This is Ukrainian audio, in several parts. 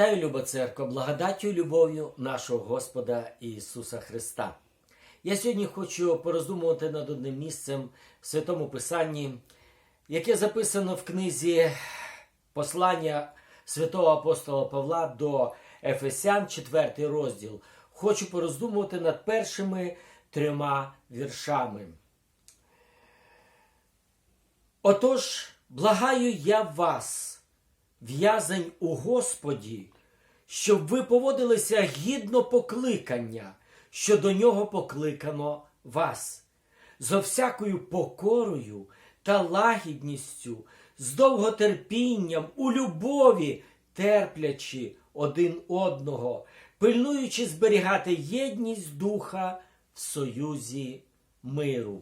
Вітаю, люба церква, благодаттю любов'ю нашого Господа Ісуса Христа. Я сьогодні хочу пороздумувати над одним місцем в Святому Писанні, яке записано в книзі послання святого апостола Павла до Ефесян, 4 розділ. Хочу пороздумувати над першими трьома віршами. Отож, благаю я вас, в'язень у Господі, щоб ви поводилися гідно покликання, що до нього покликано вас, зо всякою покорою та лагідністю, з довготерпінням, у любові, терплячи один одного, пильнуючи зберігати єдність духа в союзі миру.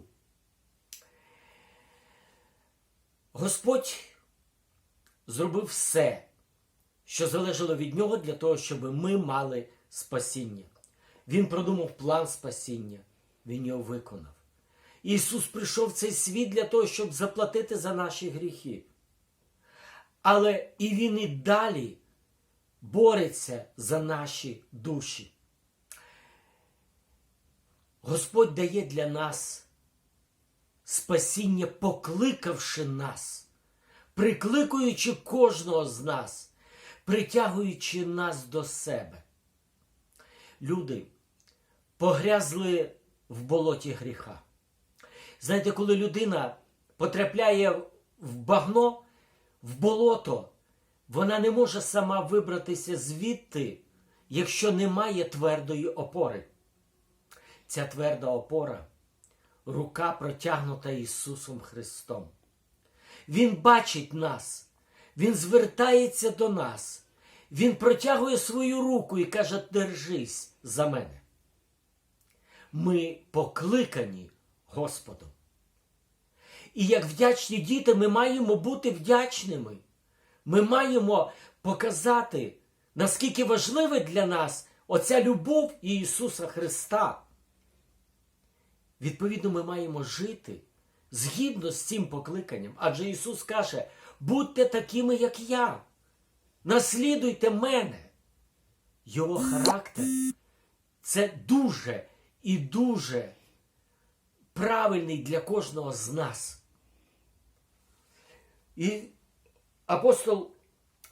Господь зробив все, що залежало від нього для того, щоб ми мали спасіння. Він продумав план спасіння, він його виконав. Ісус прийшов в цей світ для того, щоб заплатити за наші гріхи. Але і Він і далі бореться за наші душі. Господь дає для нас спасіння, покликавши нас прикликуючи кожного з нас, притягуючи нас до себе. Люди погрязли в болоті гріха. Знаєте, коли людина потрапляє в багно, в болото, вона не може сама вибратися звідти, якщо немає твердої опори. Ця тверда опора рука протягнута Ісусом Христом. Він бачить нас, Він звертається до нас, Він протягує свою руку і каже: Держись за мене. Ми покликані Господом. І як вдячні діти, ми маємо бути вдячними. Ми маємо показати, наскільки важлива для нас оця любов Ісуса Христа. Відповідно, ми маємо жити згідно з цим покликанням. Адже Ісус каже: будьте такими, як я. Наслідуйте мене. Його характер це дуже і дуже правильний для кожного з нас. І апостол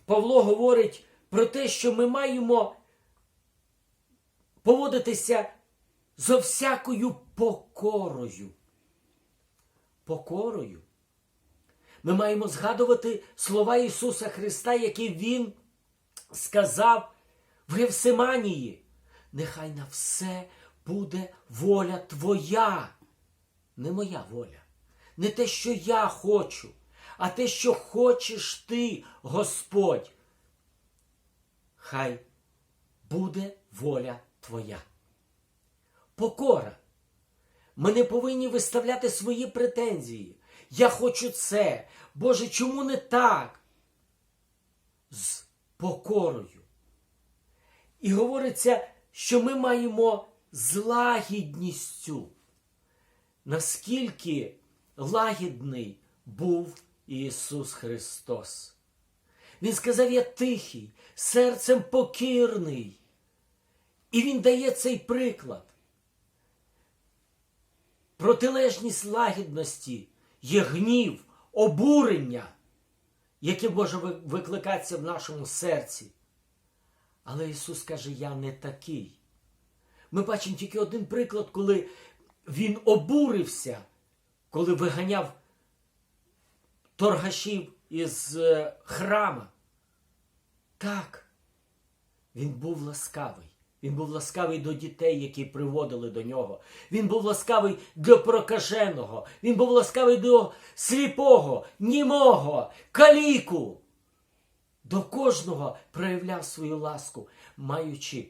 Павло говорить про те, що ми маємо поводитися зо всякою покорою покорою. Ми маємо згадувати слова Ісуса Христа, які Він сказав в Гевсиманії. Нехай на все буде воля Твоя, не моя воля, не те, що я хочу, а те, що хочеш ти, Господь. Хай буде воля Твоя. Покора. Ми не повинні виставляти свої претензії. Я хочу це. Боже, чому не так? З покорою. І говориться, що ми маємо з лагідністю. Наскільки лагідний був Ісус Христос. Він сказав, я тихий, серцем покірний. І Він дає цей приклад. Протилежність лагідності є гнів, обурення, яке може викликатися в нашому серці. Але Ісус каже, я не такий. Ми бачимо тільки один приклад, коли Він обурився, коли виганяв торгашів із е, храма. Так, він був ласкавий. Він був ласкавий до дітей, які приводили до нього. Він був ласкавий до прокаженого. Він був ласкавий до сліпого, німого, каліку. До кожного проявляв свою ласку, маючи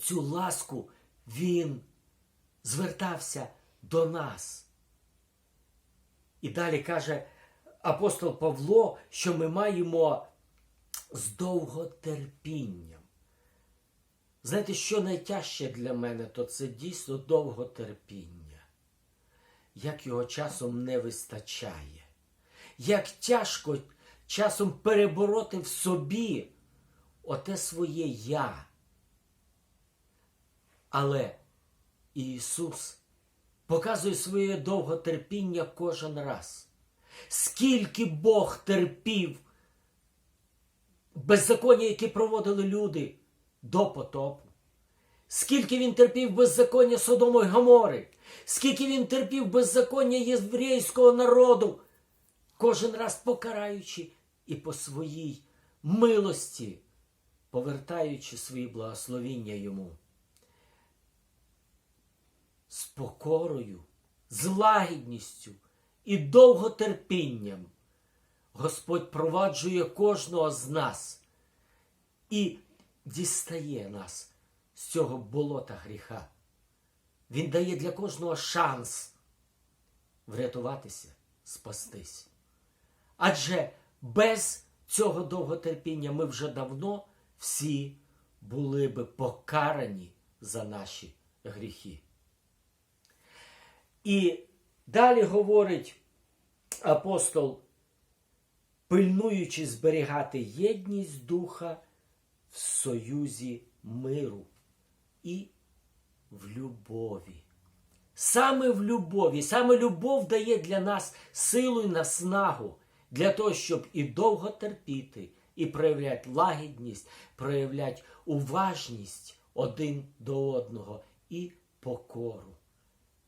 цю ласку, він звертався до нас. І далі каже апостол Павло, що ми маємо з довготерпінням. Знаєте, що найтяжче для мене, то це дійсно довготерпіння, як його часом не вистачає, як тяжко часом перебороти в собі оте своє я. Але Ісус показує своє довготерпіння кожен раз. Скільки Бог терпів беззаконня, які проводили люди до потопу. Скільки він терпів беззаконня Содому і Гомори, скільки він терпів беззаконня єврейського народу, кожен раз покараючи і по своїй милості, повертаючи свої благословіння йому. З покорою, з лагідністю і довготерпінням Господь проваджує кожного з нас і дістає нас з цього болота гріха. Він дає для кожного шанс врятуватися, спастись. Адже без цього довготерпіння ми вже давно всі були би покарані за наші гріхи. І далі говорить апостол, пильнуючи зберігати єдність духа в союзі миру і в любові. Саме в любові, саме любов дає для нас силу і наснагу для того, щоб і довго терпіти, і проявляти лагідність, проявляти уважність один до одного і покору.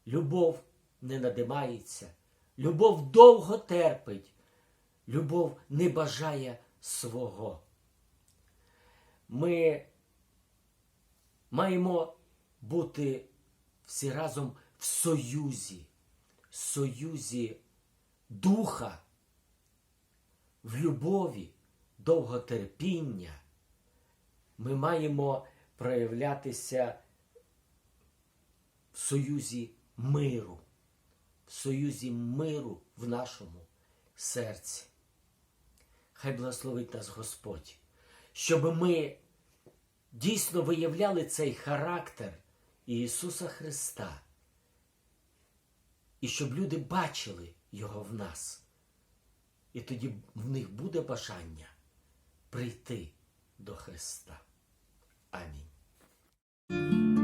Любов не надимається, любов довго терпить, любов не бажає свого. Ми маємо бути всі разом в союзі, союзі духа, в любові, довготерпіння. Ми маємо проявлятися в союзі миру, в союзі миру в нашому серці. Хай благословить нас Господь, щоб ми дійсно виявляли цей характер Ісуса Христа, і щоб люди бачили Його в нас. І тоді в них буде бажання прийти до Христа. Амінь.